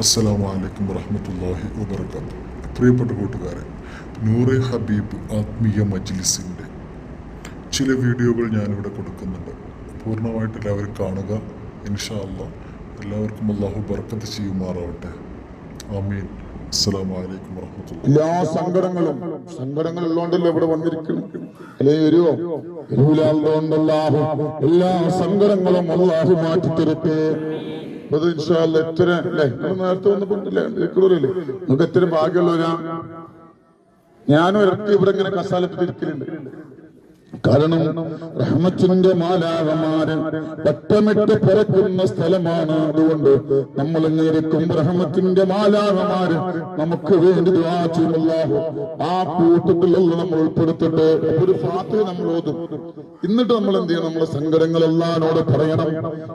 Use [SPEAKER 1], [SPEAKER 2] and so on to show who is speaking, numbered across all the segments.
[SPEAKER 1] അസ്സലാമു അലൈക്കും വറഹമത്തല്ലാഹി വബർക്കാത്തു പ്രിയപ്പെട്ട കൂട്ടുകാരെ നൂറെ ഹബീബ് ആത്മീയ മജ്ലിസിന്റെ ചില വീഡിയോകൾ ഞാനിവിടെ കൊടുക്കുന്നുണ്ട്. പൂർണമായിട്ട് എല്ലാവരും കാണുക. ഇൻഷാ അല്ലാ എല്ലാവർക്കും അള്ളാഹു ബർക്കത്ത് ചെയ്യുമാറാവട്ടെ. ആമീൻ.
[SPEAKER 2] എല്ലാ സങ്കടങ്ങളും സങ്കടങ്ങൾ ഉള്ളതുകൊണ്ടല്ലോ ഇവിടെ വന്നിരിക്കുന്നു അല്ലേ വരുവോ? എല്ലാ സങ്കടങ്ങളും അള്ളാഹു മാറ്റി തരട്ടെ നമ്മൾ നേരത്തെ ഇക്കൂറല്ലേ നമുക്ക് ഇത്ര ഭാഗ്യമുള്ളവരാ? ഞാനും ഇറക്കി ഇവിടെ ഇങ്ങനെ കസാലത്തിൽ ഇരിക്കലുണ്ട് കാരണം റഹ്മത്തിന്റെ മാലാകമാര് വട്ടമിട്ട് പിറക്കുന്ന സ്ഥലമാണ്. അതുകൊണ്ട് നമ്മൾ ഇങ്ങേരിക്കും റഹ്മത്തിന്റെ മാലാകമാര് നമുക്ക് വേണ്ടി ചെയ്യുമല്ലാഹു ആ കൂട്ടത്തിലുള്ള നമ്മൾ ഉൾപ്പെടുത്തിട്ട് ഒരു ഫാത്തിഹ നമ്മൾ ഓതും. എന്നിട്ട് നമ്മൾ എന്ത് ചെയ്യണം? നമ്മളെ സങ്കടങ്ങൾ അല്ലാനോട് പറയണം.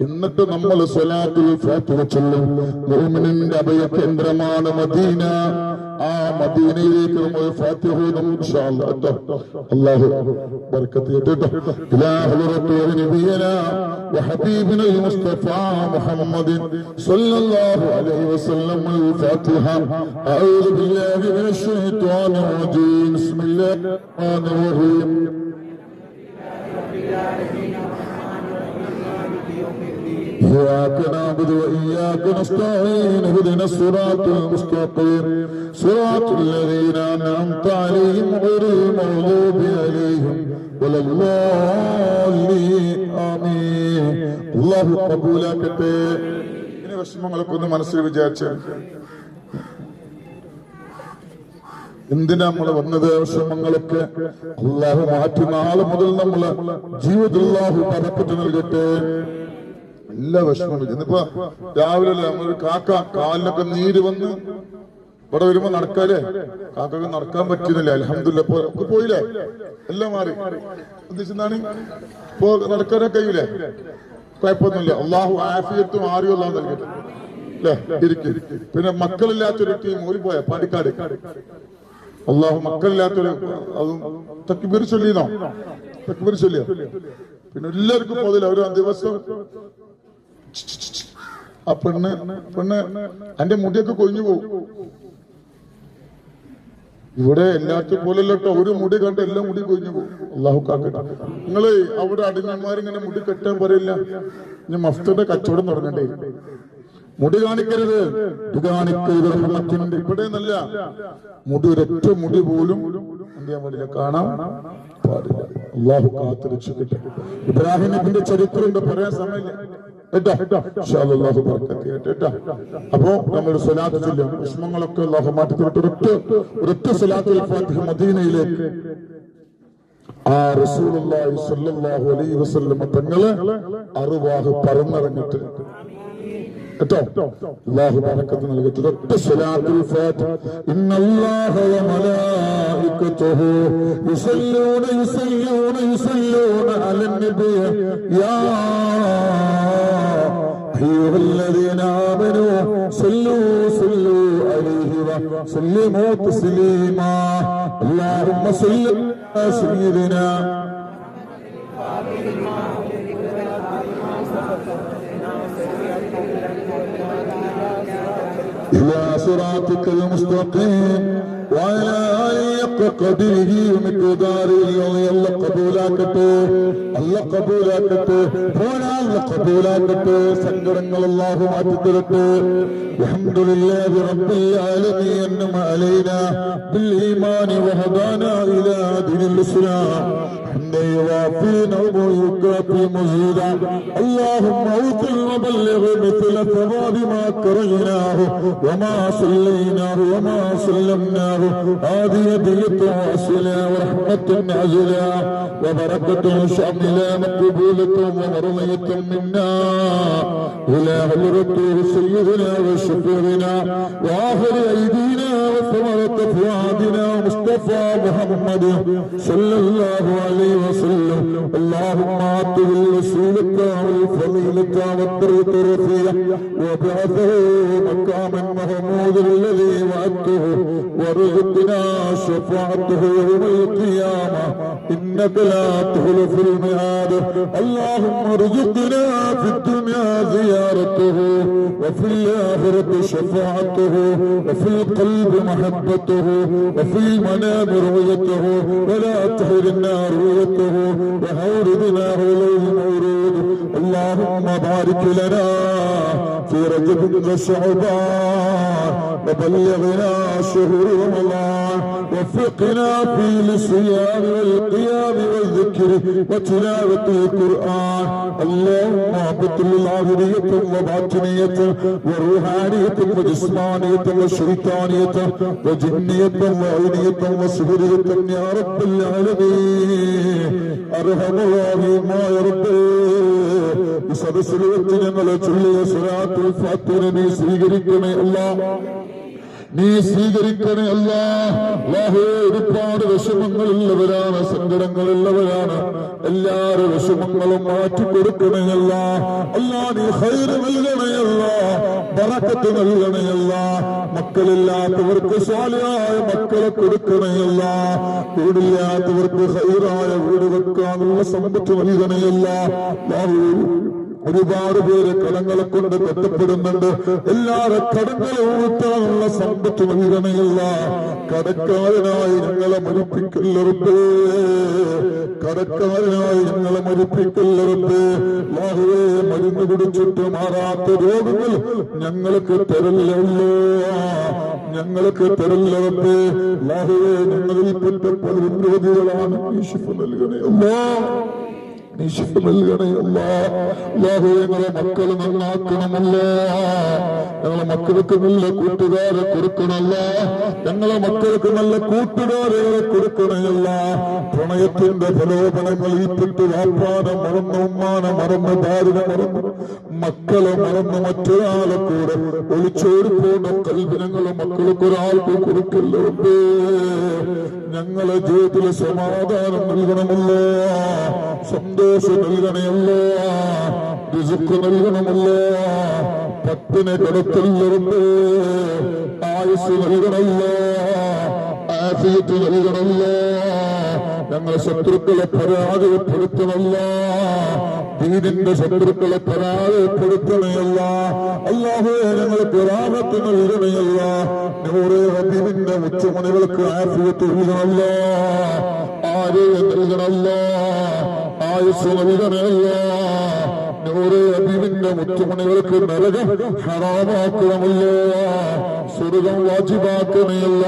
[SPEAKER 2] എന്നിട്ട് നമ്മൾ സ്വലാത്തിൽ ഫാത്തിഹ ചൊല്ലും. മോമിനിന്റെ അഭയ കേന്ദ്രമാണ് മദീന. ആ മദീനയിലേക്ക് നമ്മൾ ഫാത്തിഹ ഓതും ഇൻഷാ അല്ലാഹ് കേട്ടോ. അല്ലാഹു بركة يدده إلى حضرة نبينا وحبيبنا المصطفى محمد صلى الله عليه وسلم الفاتحة أعوذ بالله من الشيطان الرجيم بسم الله الرحمن الرحيم إياك نعبد وإياك نستعين اهدنا الصراط المستقيم صراط الذين أنعمت عليهم غير المغضوب عليهم ولا الضالين آمين الله قبولك ഇനി വിഷമങ്ങളൊക്കെ ഒന്ന് മനസ്സിൽ വിചാരിച്ചു എന്തിനാ നമ്മൾ വന്നത് വിഷമങ്ങളൊക്കെ അള്ളാഹു മാറ്റി നാളെ മുതൽ നമ്മള് ജീവിതത്തിൽ അള്ളാഹു പറക്കത്ത് നൽകട്ടെ എല്ലാ വിഷമങ്ങളും ഇന്നിപ്പോ രാവിലെ നമ്മളൊരു കാക്ക കാലിനൊക്കെ നീര് വന്ന് ഇവിടെ വരുമ്പോ നടക്കാല്ലേ? കാക്കൊക്കെ നടക്കാൻ പറ്റുന്നില്ല അലഹമില്ല പോയില്ലേ? എല്ലാം മാറി. ഉദ്ദേശിച്ചാണ് ഇപ്പോ നടക്കാനൊക്കെ കഴിയൂലേ? കുഴപ്പമൊന്നുമില്ല. അള്ളാഹു ആഫിയത്തും ആരും അല്ലാഹു നൽകട്ടെ. അല്ലേ? ഇരിക്കും. പിന്നെ മക്കളില്ലാത്തൊരു ടീം പോയ പാണ്ടിക്കാട്. അള്ളാഹു മക്കളില്ലാത്തൊരു അതും തക്കിബീർ ചൊല്ലിനോ തക്കിബീർ ചൊല്ലിയോ? പിന്നെ എല്ലാവർക്കും പോകില്ല ഒരു ദിവസം ആ പെണ്ണ് പെണ്ണ് എന്റെ മുടിയൊക്കെ കൊഴിഞ്ഞു പോകും ഇവിടെ എല്ലാത്തും പോലല്ലോ കേട്ടോ ഒരു മുടി കണ്ട് എല്ലാ മുടി കൊഴിഞ്ഞു പോകും അള്ളാഹു കാക്കട്ടെ. നിങ്ങൾ അവിടെ അടിഞ്ഞന്മാരിങ്ങനെ മുടി കെട്ടാൻ പറയില്ല. ഞാൻ മഫ്തയുടെ കച്ചവടം തുടങ്ങണ്ടേ. മുടി കാണിക്കരുത്. മുടി കാണിക്കരുത് ഇവിടെ നല്ല മുടി ഒരൊറ്റ മുടി പോലും എന്ത് ചെയ്യാൻ പാടില്ല. അള്ളാഹു കാത്തിരിച്ചു രക്ഷിക്കട്ടെ. ഇബ്രാഹിം നബിന്റെ ചരിത്രം പറയാൻ സമയമില്ല. അള്ളാഹു അപ്പോ നമ്മൾ സ്വലാത്ത് ചൊല്ലും വിഷമങ്ങളൊക്കെ അള്ളാഹു മാറ്റി ഒരൊറ്റ ഒരൊറ്റ സ്വലാത്തുൽ മദീനയിലേക്ക്. ആ റസൂലുള്ളാഹി സ്വല്ലല്ലാഹു അലൈഹി വസല്ലം തങ്ങൾ അറുവാഹ് പറന്നിറങ്ങിട്ട് കേട്ടോ? അല്ലാഹു ബറക്കത്ത് നൽകട്ടെ. ഒറ്റ സ്വലാത്തുൽ ഫാത്തിഹ. ഇന്നല്ലാഹ വമലായികതുഹു യുസല്ലൂന യുസല്ലൂന യുസല്ലൂന അലൻ യാ أيها الذين آمنوا صلوا صلوا عليه وسلموا تسليما. اللهم صل على سيدنا إلى صراطك المستقيم. وعلى آلق قدره ومقداره الله قبولاക്കട്ടെ الله قبولك പോരാൾ قبولاക്കട്ടെ സങ്കടങ്ങൾ الله ما തരട്ടെ الحمد لله رب العالمين. انما علينا بالإيمان وهدانا إلى دين الاسلام حمدا يوافي نعمه ويكافي مزيدا اللهم اوصل وبلغ مثل ثواب ما كرهناه وما صليناه وما سلمناه هذه هدية واصلة ورحمة نازلة وبركة شاملة مقبولة ومرضية منا إلى حضرة سيدنا وشفيعنا وآخر أيدينا وثمرة فؤادنا مصطفى محمد صلى الله عليه وسلم. اللهم آته الوسيلة والفضيلة والدرجة الرفيعة وبعثه مقاما محمود الذي وعدته وارزقنا شفاعته يوم القيامة. إنك لا تخلف الميعاد. اللهم ارزقنا في الدنيا زيارته وفي الآخرة شفاعته وفي القلب محبته وفي المنام رؤيته ولا تحرمنا رؤيته وهوردنا إليه مورود اللهم بارك لنا في رجب وشعبان وبلغنا شهر رمضان وفقنا في الصيام والقيام والذكر وتلاوة القرآن. اللهم بطل العبدية وباطنية وروحانية وجسمانية وشيطانية وجنية وعينية وسهرية يا رب العالمين أرحم يا رب. ഈ സദസ്സിൽ വെച്ച് ഞങ്ങളെ ചൊല്ലിയ സ്വരാത്തുൽ ഫാത്തിനെ നീ സ്വീകരിക്കണേ അല്ലാ നീ സ്വീകരിക്കണേ അല്ല. ഒരുപാട് വിഷമങ്ങളുള്ളവരാണ് സങ്കടങ്ങളുള്ളവരാണ് എല്ലാവരും വിഷമങ്ങളും മാറ്റിക്കൊടുക്കണയല്ല അല്ല. നീ ഹൈറ് നൽകണയല്ല ബറക്കത്ത് നൽകണേ അല്ല. മക്കളില്ലാത്തവർക്ക് സ്വാലിയായ മക്കളെ കൊടുക്കണയല്ല വീടില്ലാത്തവർക്ക് ഹൈറായ വീട് വെക്കാനുള്ള സമ്പത്ത് നൽകണയല്ല ഒരുപാട് പേര് കടങ്ങളെ കൊണ്ട് ബന്ധപ്പെടുന്നുണ്ട് എല്ലാവരും കടങ്ങളെ ഊട്ടാനുള്ള സമ്പത്ത് നൽകണമില്ല കടക്കാരനായി ഞങ്ങളെ മരിപ്പിക്കല്ലറുണ്ട് കടക്കാരനായി ഞങ്ങളെ മരിപ്പിക്കല്ലറുണ്ട് ലാഹുവേ മരുന്ന് കുടിച്ചിട്ട് മാറാത്ത രോഗങ്ങൾ ഞങ്ങൾക്ക് തരല്ലോ ഞങ്ങൾക്ക് തരല്ലേ ലാഹുവേ ഞങ്ങളിൽ പെട്ട പ്രതിരോധികളാണ് നൽകണേ നീ ശിഫ നൽകണേ അല്ലാ അല്ലാഹു ഞങ്ങളെ മക്കൾ നന്നാക്കണമല്ലോ ഞങ്ങളെ മക്കൾക്ക് നല്ല കൂട്ടുകാരെ കൊടുക്കണമല്ല ഞങ്ങളെ മക്കൾക്ക് നല്ല കൂട്ടുകാരെ കൊടുക്കണമല്ല പ്രണയത്തിന്റെ പ്രലോഭനങ്ങളിൽപ്പെട്ട് വാപ്പാനെ മറന്ന് ഉമ്മാനെ മറന്ന് ഭാര്യനെ മറന്ന് മക്കളെ മറന്ന് മറ്റൊരാളെ കൂടെ ഒളിച്ചോടി പോകുന്ന കൽവിനങ്ങളെ മക്കൾക്ക് ഒരാൾക്ക് കൊടുക്കല്ലോ ഞങ്ങളെ ജീവിതത്തിൽ സമാധാനം നൽകണമല്ലോ. സന്തോഷം നൽകണമല്ലോ രുചുക്ക് നൽകണമല്ലോ? പട്ടിനെ കിടക്കല്ലറുണ്ട് ആയുസ് നൽകണമല്ലോ? ആഫിയത്ത് നൽകണമല്ലോ? ഞങ്ങളെ ശത്രുക്കളെ പരാജയപ്പെടുത്തണമല്ല ദീനിന്റെ ശത്രുക്കളെ പരാജയപ്പെടുത്തണയല്ല അല്ലാതെ ഞങ്ങൾക്ക് റാഹത്ത് നൽകണയല്ല. നൂറേ ഹബീബിന്റെ ഉച്ചമണികൾക്ക് ആഫിയത്ത് നൽകണമല്ല. ആരെയും നൽകണമല്ല. ആയുസ് നൽകണമല്ല നൂറെ ഹബീബിന്റെ മുത്തുമണികൾക്ക് ഹറാമാക്കണമല്ലോ സ്വർഗം വാജിബാക്കണയല്ല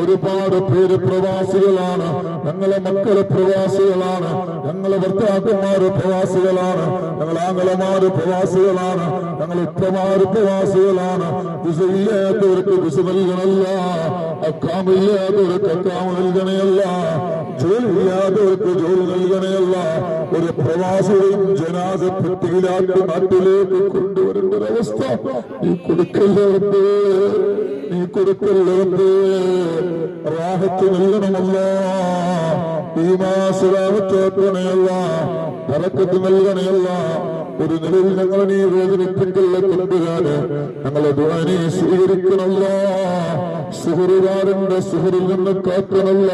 [SPEAKER 2] ഒരുപാട് പേര് പ്രവാസികളാണ്. ഞങ്ങളെ മക്കൾ പ്രവാസികളാണ്. ഞങ്ങളെ ഭർത്താക്കന്മാര് പ്രവാസികളാണ്. ഞങ്ങൾ ആംഗലമാര് പ്രവാസികളാണ്. ഞങ്ങൾ ഉപ്പമാര് പ്രവാസികളാണ്. വിസയില്ലാത്തവർക്ക് വിസ നൽകണല്ല അക്കാമില്ലാത്തവർക്ക് അക്കാമ നൽകണയല്ല ജോലി ഇല്ലാത്തവർക്ക് ജോലി നൽകണയല്ല ഒരു പ്രവാസികളും ജനാസ പെട്ടിയിലാക്കി നാട്ടിലേക്ക് കൊണ്ടുവരേണ്ട ഒരവസ്ഥ നീ കൊടുക്കല്ലേ നീ കൊടുക്കല്ലേ റാഹത്ത് നൽകണമല്ല ഈ മാസരാഹത്തേക്കണയല്ല പറക്കത്ത് നൽകണയല്ല ഒരു നിലയിൽ ഞങ്ങൾ നീ വേദനിപ്പിക്കല്ല കൊണ്ടുകാര് ഞങ്ങളെ ദ്വാനി സ്വീകരിക്കണമല്ല സുഹൃകാരന്റെ സുഹൃൽ നിന്ന് കാക്കണല്ല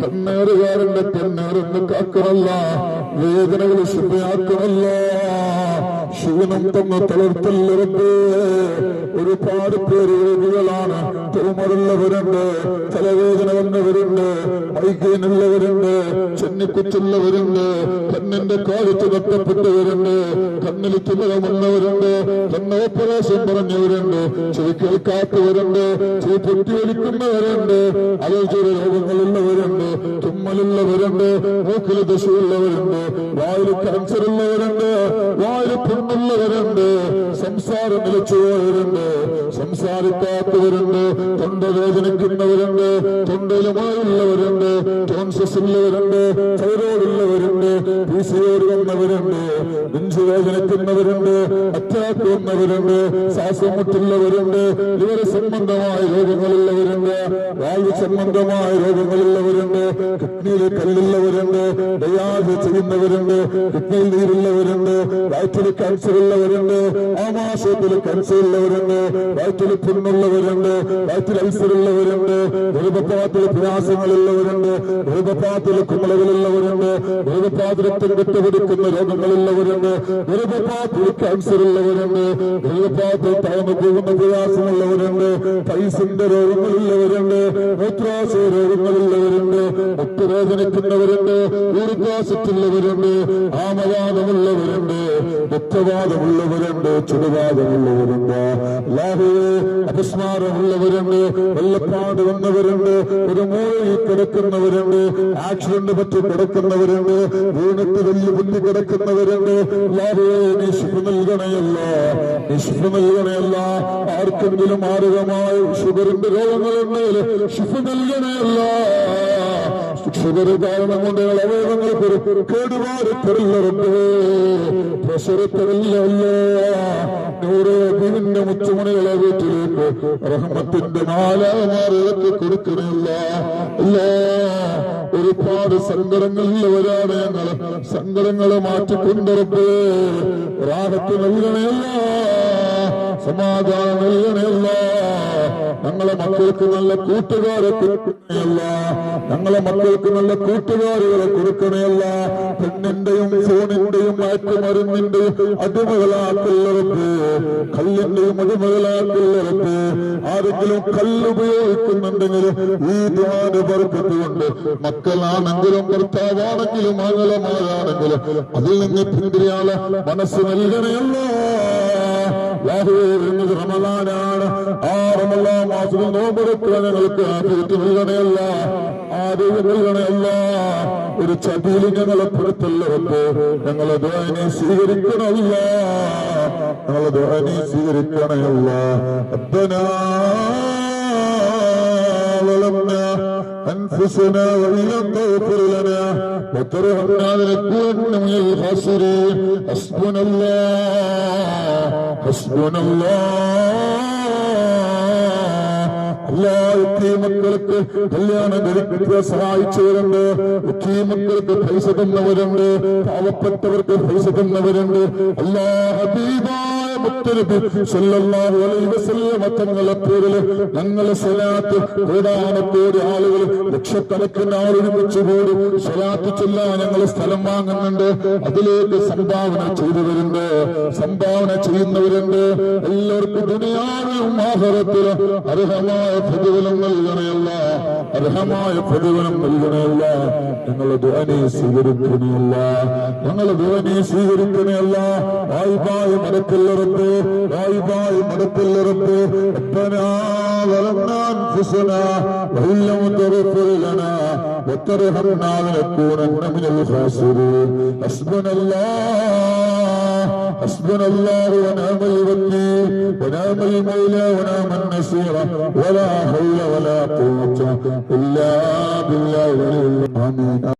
[SPEAKER 2] കണ്ണേറുകാരന്റെ കണ്ണേറിന്ന് കാക്കണല്ല വേദനകൾ ശുഭയാക്കണല്ല ക്ഷീണം തന്ന തളർത്തല്ലറുണ്ട് ഒരുപാട് പേര് രോഗികളാണ്. തുമറുള്ളവരുണ്ട് തലവേദന വന്നവരുണ്ട് മൈഗ്രൈനുള്ളവരുണ്ട് ചെന്നിക്കുറ്റുള്ളവരുണ്ട് കണ്ണിന്റെ കാലത്ത് നഷ്ടപ്പെട്ടവരുണ്ട് കണ്ണിൽ തുമരം വന്നവരുണ്ട് കണ്ണ് ഓപ്പറേഷൻ പറഞ്ഞവരുണ്ട് ചെവി കേൾക്കാത്തവരുണ്ട് ചെവി പൊട്ടിയൊലിക്കുന്നവരുണ്ട് അലോചന രോഗങ്ങളുള്ളവരുണ്ട് തുമ്മലുള്ളവരുണ്ട് മൂക്കിൽ ദശയുള്ളവരുണ്ട് വായിൽ ക്യാൻസർ ഉള്ളവരുണ്ട് വായിൽ പുണ്ണ് വന്നുള്ളവരുണ്ട് സംസാരം നിലച്ചുപോയവരുണ്ട് സംസാരിക്കാത്തവരുണ്ട് തൊണ്ട വേദനിക്കുന്നവരുണ്ട് തൊണ്ടയിലുമായുള്ളവരുണ്ട് ടോൺസസ് ഉള്ളവരുണ്ട് തൈറോയ്ഡ് ഉള്ളവരുണ്ട് പി സി വന്നവരുണ്ട് നെഞ്ചു വേദനിക്കുന്നവരുണ്ട് അറ്റാക്ക് വന്നവരുണ്ട് ശ്വാസം മുട്ടുള്ളവരുണ്ട് ലിവർ സംബന്ധമായ രോഗങ്ങളുള്ളവരുണ്ട് വായു സംബന്ധമായ രോഗങ്ങളുള്ളവരുണ്ട് കിഡ്നിയിലെ കല്ലുള്ളവരുണ്ട് ഡയാലിസ് ചെയ്യുന്നവരുണ്ട് കിഡ്നിയിൽ നീരുള്ളവരുണ്ട് വയറ്റിൽ ഉള്ളവരുണ്ട് ആമാശയത്തിൽ ക്യാൻസർ ഉള്ളവരുണ്ട് വയറ്റിൽ പുണ്ണുള്ളവരുണ്ട് വയറ്റിൽ അൾസർ ഉള്ളവരുണ്ട് ഗർഭപാത്തിൽ പ്രയാസങ്ങളുള്ളവരുണ്ട് ഗർഭപാത്തിൽ കുമളകളുള്ളവരുണ്ട് ഗർഭപാത്രത്തിൽ വിട്ടുപിടിക്കുന്ന രോഗങ്ങളുള്ളവരുണ്ട് ഗർഭപാത്തിൽ ക്യാൻസർ ഉള്ളവരുണ്ട് ഗർഭപാത്തിൽ തളർന്നു പോകുന്ന പ്രയാസമുള്ളവരുണ്ട് പൈസന്റെ രോഗങ്ങളുള്ളവരുണ്ട് മൂത്രാശയ രോഗങ്ങളുള്ളവരുണ്ട് മുട്ടുവേദനിക്കുന്നവരുണ്ട് ഊർജാസത്തുള്ളവരുണ്ട് ആമവാദമുള്ളവരുണ്ട് രക്തവാദമുള്ളവരുണ്ട് ചുടുവാദമുള്ളവരുണ്ട്. അല്ലാഹുവേ അപസ്മാരമുള്ളവരുണ്ട് വെള്ളപ്പാട് വന്നവരുണ്ട് ഒരു മൂലയിൽ കിടക്കുന്നവരുണ്ട് ആക്സിഡന്റ് പറ്റി കിടക്കുന്നവരുണ്ട് വീണിട്ട് വലിയ കുത്തി കിടക്കുന്നവരുണ്ട്. നീ നൽകണയല്ല ആർക്കെങ്കിലും മാരകമായ ഷുഗറിന്റെ രോഗങ്ങളുണ്ടെങ്കിൽ ശുഭ നൽകണയല്ല. ഷുഗർ കാരണം കൊണ്ട് മുച്ചുമണികളെ വീട്ടിലേക്ക് റഹ്മത്തിന്റെ നാലാമാറിലേക്ക് കൊടുക്കണില്ല ഒരുപാട് സങ്കടങ്ങളിലവരാണ് ഞങ്ങൾ സങ്കടങ്ങളെ മാറ്റിക്കൊണ്ടിറപ്പ് റാഹത്ത് നൽകണയല്ല സമാധാനം നൽകണയല്ല ഞങ്ങളെ മക്കൾക്ക് നല്ല കൂട്ടുകാരെ കൊടുക്കണയല്ല. ഞങ്ങളെ മക്കൾക്ക് നല്ല കൂട്ടുകാരുകളെ കൊടുക്കണയല്ല. പെണ്ണിന്റെയും ഫോണിന്റെയും മയക്കുമരുന്നിന്റെയും അടിമകളാക്കുള്ളവർക്ക് കല്ലിന്റെയും അടിമകളാക്കുള്ളവർക്ക് ആരെങ്കിലും കല്ലുപയോഗിക്കുന്നുണ്ടെങ്കിലും ഈ ധ്യാന ബർക്കത്ത് കൊണ്ട് മക്കളാണെങ്കിലും ഭർത്താവാണെങ്കിലും മംഗളമാരാണെങ്കിലും അതിൽ നിന്ന് പിന്തിരിയാളെ മനസ്സ് നൽകണയല്ല. യാഹൂവിന്റെ റമലാനാണ് ആ റമലാ മാസത്തിൽ നോമ്പെടുക്കുക ഞങ്ങൾക്ക് ആദ്യത്തെ നൽകണയല്ല ആദ്യം നൽകണയല്ല ഒരു ചതിയിൽ ഞങ്ങളെ പെടുത്തല്ലവർക്ക് ഞങ്ങളെ ദ്വാനി സ്വീകരിക്കണമല്ല ഞങ്ങളെ ദ്വാനി സ്വീകരിക്കണമല്ല അബ്ബനാ ظلمنا أنفسنا وإن لم تغفر لنا وترحمنا لنكون من الخاسرين حسبنا الله حسبنا الله അല്ലാ മക്കൾക്ക് കല്യാണം കഴിക്കുക സഹായിച്ചവരുണ്ട് ഒത്തിരി മക്കൾക്ക് പൈസ തന്നവരുണ്ട് പാവപ്പെട്ടവർക്ക് പൈസ തന്നവരുണ്ട് അല്ലാ ഹബീബായ സല്ലല്ലാഹു അലൈഹി വസല്ലമ തങ്ങളെ പേരിൽ ചൊല്ലാൻ ഞങ്ങൾ സ്ഥലം വാങ്ങുന്നുണ്ട്. അതിലേക്ക് സംഭാവന ചെയ്തവരുണ്ട്. സംഭാവന ചെയ്യുന്നവരുണ്ട്. എല്ലാവർക്കും ദുനിയാവിലും അർഹമായ പ്രതിഫലം നൽകണയല്ല. അർഹമായ പ്രതിഫലം നൽകണമല്ല. ഞങ്ങളുടെ ധ്വനി സ്വീകരിക്കണമല്ല. ഞങ്ങളുടെ ധ്വനി സ്വീകരിക്കണമല്ല. വായ്പായ മരത്തിലിറത്ത് വായ്പായ മരത്തിലിറത്ത് എപ്പനാ വളർന്നാൻ ഫുസന വെല്ലം തുറപ്പില്ലണ تغفر لنا وترحمنا لنكونن من الخاسرين حسبنا الله حسبنا الله ونعم الوكيل ونعم المولى ونعم النصير ولا حول ولا قوه الا بالله العلي العظيم آمين